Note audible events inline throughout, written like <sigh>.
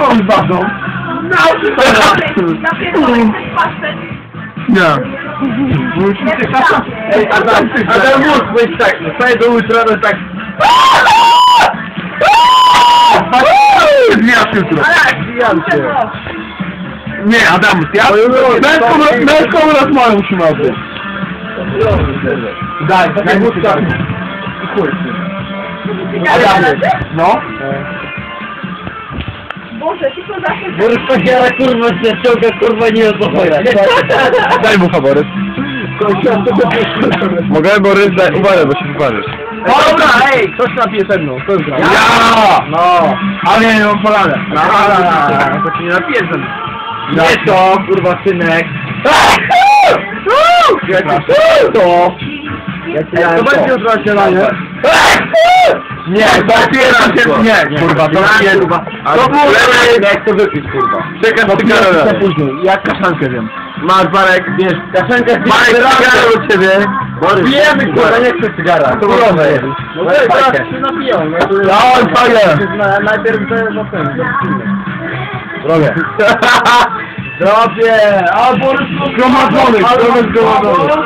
On badą. Nie. Musicie kasę. Ej, Adam, Adam mógł być tak, fajnie do jutra, no tak. Zwijam się jutro. Zwijam się. Nie, Adam, ja męską, męską rozmowę musimy odbyć. Daj, daj wódka. Chuj. No. Boże, tylko zawsze... Borys Pakiera kurwa się ściąga kurwa nie o co chodzi. <laughs> Daj bucha, Borys. Mogę, Borys? Daj, uważaj, bo się wyparzysz. Dobra, ej, ktoś napije ze mną, kto zgra? Ja! No. Ale nie, nie mam polanę. No, to ci nie napiję ze mną. Ja- Nie to, kurwa synek. Ja ci to. Ja ci dałem to będzie jutro śniadanie? Nie, to otwieram się, nie, kurwa, to nie, kurwa. To było Jak to wypić, kurwa. Czekaj, No, cygarę. później, jak kaszankę wiem. Masz, Marek, wiesz, kaszankę z Marek, cygarę od ciebie. Pijemy, kurwa, nie chcę cygara. To Kurwa, jest. No to teraz się napiją. no to- Dawaj, fajnie. Na- Najpierw to jest na ten. Robię. Zrobię! A Borys Zgromadzony, zgromadzony,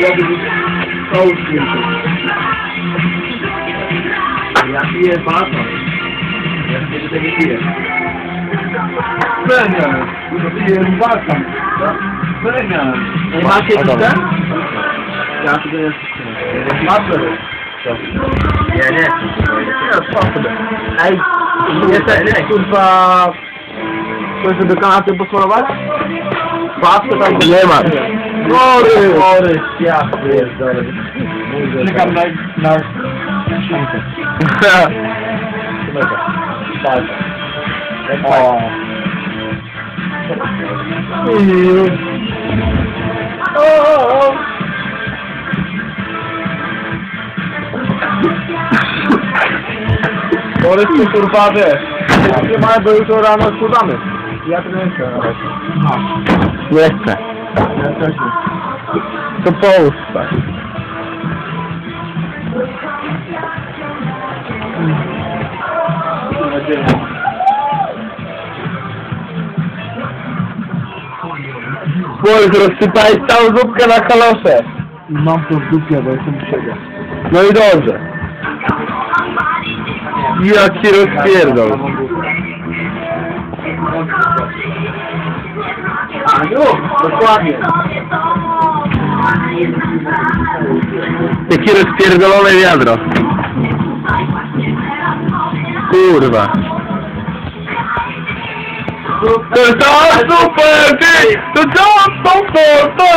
zgromadzony. Jasno, bo. Ja piję baton. Ja piję, że nie piję. Spędzę. Piję walkam. Spędzę. Macie A, dobra. tutaj? Ja tu jest. Macie. Nie, nie. Ej, jesteś kurwa... Chcesz sobie kanapę posmarować? Patrzę tam... Nie ma. Chory! Chory, ja pierdolę. Czekam na... na... szankę. O. Borys, ty kurwa wiesz. Trzymaj, bo jutro rano składamy. Ja to nie chcę Ja też nie. To połóż tak. Borys, rozsypałeś całą zupkę na kalosze. Mam to w dupie, bo jestem siebie. No i dobrze. Jak ci rozpierdol. Już, Dokładnie. Jakie rozpierdolone wiadro. Kurwa. To za super, ty! To za super, to!